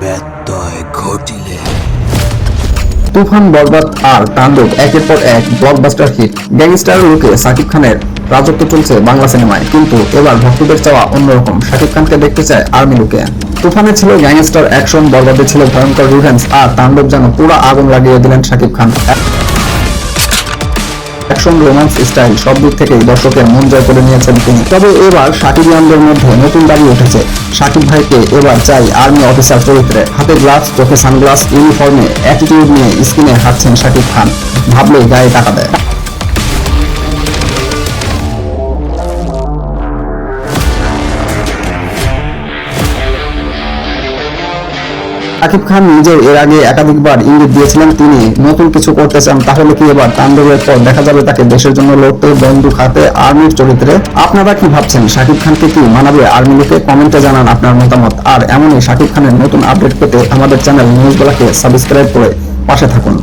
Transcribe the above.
ব্যত্যয় ঘটিলে। তুফান, বরবাদ আর তাণ্ডব একের পর এক ব্লকবাস্টার হিট গ্যাংস্টার লুকে সাকিব খানের রাজত্ব চলছে বাংলা সিনেমায়, কিন্তু এবার ভক্তদের চাওয়া অন্যরকম। শাকিব খানকে দেখতে চায় আর্মি লুকে। তুফানে ছিল গ্যাংস্টার অ্যাকশন বরবাদে ছিল ভয়ঙ্কর রুভেন্স আর তাণ্ডব যেন পুরো আগুন লাগিয়ে দিলেন Shakib Khan. Action, romance, style, সব দিক থেকেই দর্শকের মন জয় করে নিয়েছেন তিনি। তবে এবার শাকিব ইয়ানদের মধ্যে নতুন দাবি উঠেছে। শাকিব ভাইকে এবার চাই আর্মি অফিসার চরিত্রে। হাতে গ্লাভস, চোখে সানগ্লাস, ইউনিফর্মে, অ্যাটিটিউড নিয়ে স্ক্রিনে হাঁটছেন শাকিব খান। ভাবলেই গায়ে টাকা দেয়। শাকিব খান নিজে এর আগে একাধিকবার ইঙ্গিত দিয়েছিলেন, তিনি নতুন কিছু করতে চান, তাহলে কি এবার তাণ্ডবের পর দেখা যাবে তাকে দেশের জন্য লড়তে, বন্দুক হাতে, আর্মির চরিত্রে? আপনারা কি ভাবছেন, শাকিব খানকে কি মানাবে আর্মি লিখে কমেন্টে জানান আপনার মতামত। আর এমনই শাকিব খানের নতুন আপডেট পেতে আমাদের চ্যানেল নিউজগুলোকে সাবস্ক্রাইব করে পাশে থাকুন।